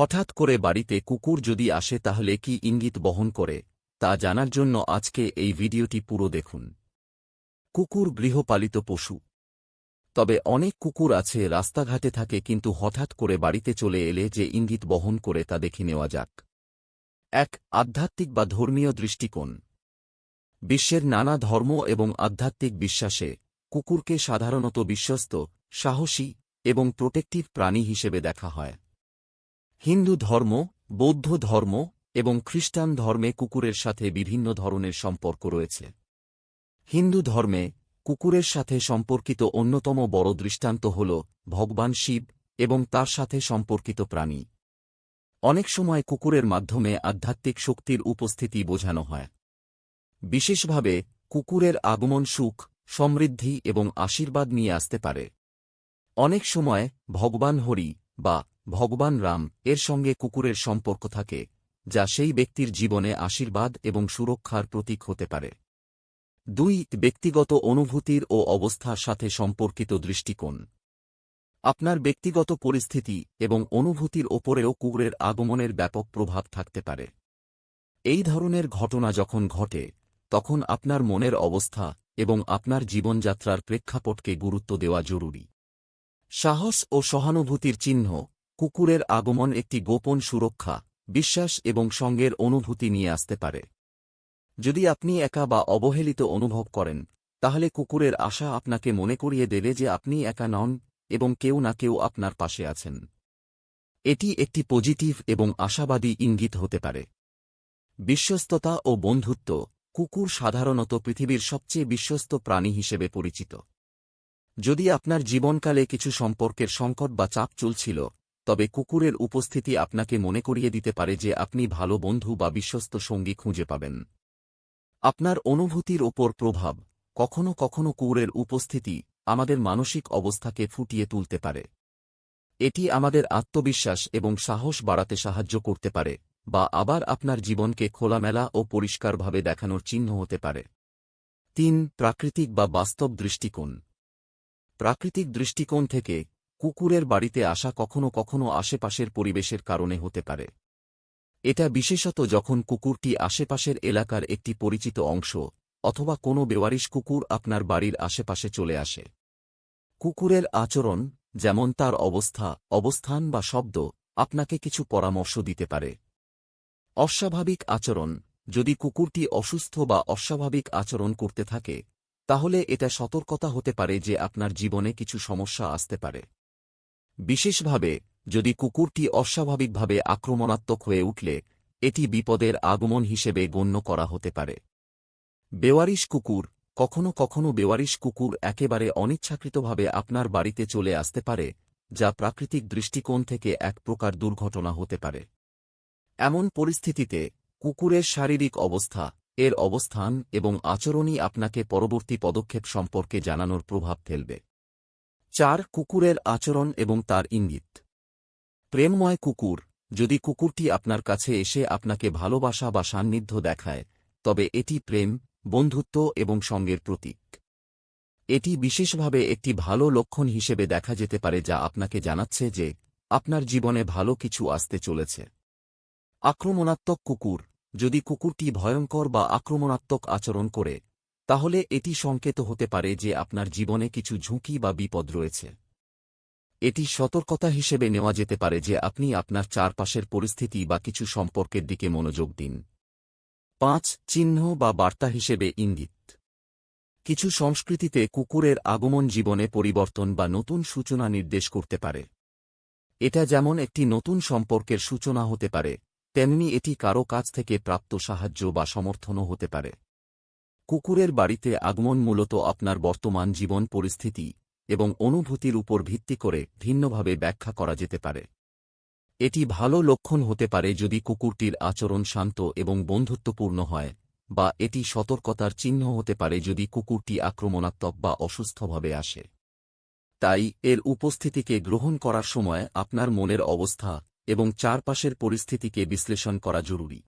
হঠাৎ করে বাড়িতে কুকুর যদি আসে তাহলে কি ইঙ্গিত বহন করে, তা জানার জন্য আজকে এই ভিডিওটি পুরো দেখুন। কুকুর গৃহপালিত পশু। তবে অনেক কুকুর আছে রাস্তাঘাটে থাকে কিন্তু হঠাৎ করে বাড়িতে চলে এলে যে ইঙ্গিত বহন করে তা দেখে নেওয়া যাক। এক, আধ্যাত্মিক বা ধর্মীয় দৃষ্টিকোণ। বিশ্বের নানা ধর্ম এবং আধ্যাত্মিক বিশ্বাসে কুকুরকে সাধারণত বিশ্বস্ত, সাহসী এবং প্রোটেক্টিভ প্রাণী হিসেবে দেখা হয়। হিন্দু ধর্ম, বৌদ্ধ ধর্ম এবং খ্রিস্টান ধর্মে কুকুরের সাথে বিভিন্ন ধরনের সম্পর্ক রয়েছে। হিন্দু ধর্মে কুকুরের সাথে সম্পর্কিত অন্যতম বড় দৃষ্টান্ত হল ভগবান শিব এবং তার সাথে সম্পর্কিত প্রাণী। অনেক সময় কুকুরের মাধ্যমে আধ্যাত্মিক শক্তির উপস্থিতি বোঝানো হয়। বিশেষভাবে কুকুরের আগমন সুখ, সমৃদ্ধি এবং আশীর্বাদ নিয়ে আসতে পারে। অনেক সময় ভগবান হরি বা ভগবান রাম এর সঙ্গে কুকুরের সম্পর্ক থাকে, যা সেই ব্যক্তির জীবনে আশীর্বাদ এবং সুরক্ষার প্রতীক হতে পারে। দুই, ব্যক্তিগত অনুভূতির ও অবস্থার সাথে সম্পর্কিত দৃষ্টিকোণ। আপনার ব্যক্তিগত পরিস্থিতি এবং অনুভূতির ওপরেও কুকুরের আগমনের ব্যাপক প্রভাব থাকতে পারে। এই ধরনের ঘটনা যখন ঘটে, তখন আপনার মনের অবস্থা এবং আপনার জীবনযাত্রার প্রেক্ষাপটকে গুরুত্ব দেওয়া জরুরি। সাহস ও সহানুভূতির চিহ্ন কুকুরের আগমন একটি গোপন সুরক্ষা, বিশ্বাস এবং সঙ্গের অনুভূতি নিয়ে আসতে পারে। যদি আপনি একা বা অবহেলিত অনুভব করেন, তাহলে কুকুরের আশা আপনাকে মনে করিয়ে দেবে যে আপনি একা নন এবং কেউ না কেউ আপনার পাশে আছেন। এটি একটি পজিটিভ এবং আশাবাদী ইঙ্গিত হতে পারে। বিশ্বস্ততা ও বন্ধুত্ব কুকুর সাধারণত পৃথিবীর সবচেয়ে বিশ্বস্ত প্রাণী হিসেবে পরিচিত। যদি আপনার জীবনকালে কিছু সম্পর্কের সংকট বা চাপ চলছিল তবে কুকুরের উপস্থিতি আপনাকে মনে করিয়ে দিতে পারে যে আপনি ভালো বন্ধু বা বিশ্বস্ত সঙ্গী খুঁজে পাবেন। আপনার অনুভূতির ওপর প্রভাব, কখনো কখনো কুকুরের উপস্থিতি আমাদের মানসিক অবস্থাকে ফুটিয়ে তুলতে পারে। এটি আমাদের আত্মবিশ্বাস এবং সাহস বাড়াতে সাহায্য করতে পারে বা আবার আপনার জীবনকে খোলামেলা ও পরিষ্কারভাবে দেখানোর চিহ্ন হতে পারে। তিন, প্রাকৃতিক বা বাস্তব দৃষ্টিকোণ। প্রাকৃতিক দৃষ্টিকোণ থেকে কুকুরের বাড়িতে আসা কখনো কখনো আশেপাশের পরিবেশের কারণে হতে পারে। এটা বিশেষত যখন কুকুরটি আশেপাশের এলাকার একটি পরিচিত অংশ অথবা কোনো বেওয়ারিশ কুকুর আপনার বাড়ির আশেপাশে চলে আসে। কুকুরের আচরণ, যেমন তার অবস্থা, অবস্থান বা শব্দ, আপনাকে কিছু পরামর্শ দিতে পারে। অস্বাভাবিক আচরণ, যদি কুকুরটি অসুস্থ বা অস্বাভাবিক আচরণ করতে থাকে, তাহলে এটা সতর্কতা হতে পারে যে আপনার জীবনে কিছু সমস্যা আসতে পারে। বিশেষভাবে যদি কুকুরটি অস্বাভাবিকভাবে আক্রমণাত্মক হয়ে উঠলে, এটি বিপদের আগমন হিসেবে গণ্য করা হতে পারে। বেওয়ারিশ কুকুর, কখনো কখনো বেওয়ারিশ কুকুর একেবারে অনিচ্ছাকৃতভাবে আপনার বাড়িতে চলে আসতে পারে, যা প্রাকৃতিক দৃষ্টিকোণ থেকে এক প্রকার দুর্ঘটনা হতে পারে। এমন পরিস্থিতিতে, কুকুরের শারীরিক অবস্থা, এর অবস্থান এবং আচরণই আপনাকে পরবর্তী পদক্ষেপ সম্পর্কে জানানোর প্রভাব ফেলবে। চার কুকুরের আচরণ এবং তার ইঙ্গিত। প্রেমময় কুকুর, যদি কুকুরটি আপনার কাছে এসে আপনাকে ভালোবাসা বা সান্নিধ্য দেখায়, তবে এটি প্রেম, বন্ধুত্ব এবং সঙ্গের প্রতীক। এটি বিশেষভাবে একটি ভালো লক্ষণ হিসেবে দেখা যেতে পারে যা আপনাকে জানাচ্ছে যে আপনার জীবনে ভালো কিছু আসতে চলেছে। আক্রমণাত্মক কুকুর, যদি কুকুরটি ভয়ঙ্কর বা আক্রমণাত্মক আচরণ করে তাহলে এটি সংকেত হতে পারে যে আপনার জীবনে কিছু ঝুঁকি বা বিপদ রয়েছে। এটি সতর্কতা হিসেবে নেওয়া যেতে পারে যে আপনি আপনার চারপাশের পরিস্থিতি বা কিছু সম্পর্কের দিকে মনোযোগ দিন। পাঁচ, চিহ্ন বা বার্তা হিসেবে ইঙ্গিত। কিছু সংস্কৃতিতে কুকুরের আগমন জীবনে পরিবর্তন বা নতুন সূচনা নির্দেশ করতে পারে। এটা যেমন একটি নতুন সম্পর্কের সূচনা হতে পারে, তেমনি এটি কারও কাছ থেকে প্রাপ্ত সাহায্য বা সমর্থনও হতে পারে। কুকুরের বাড়িতে আগমন মূলত আপনার বর্তমান জীবন পরিস্থিতি এবং অনুভূতির উপর ভিত্তি করে ভিন্নভাবে ব্যাখ্যা করা যেতে পারে। এটি ভালো লক্ষণ হতে পারে যদি কুকুরটির আচরণ শান্ত এবং বন্ধুত্বপূর্ণ হয়, বা এটি সতর্কতার চিহ্ন হতে পারে যদি কুকুরটি আক্রমণাত্মক বা অসুস্থভাবে আসে। তাই, এর উপস্থিতিকে গ্রহণ করার সময় আপনার মনের অবস্থা এবং চারপাশের পরিস্থিতিকে বিশ্লেষণ করা জরুরি।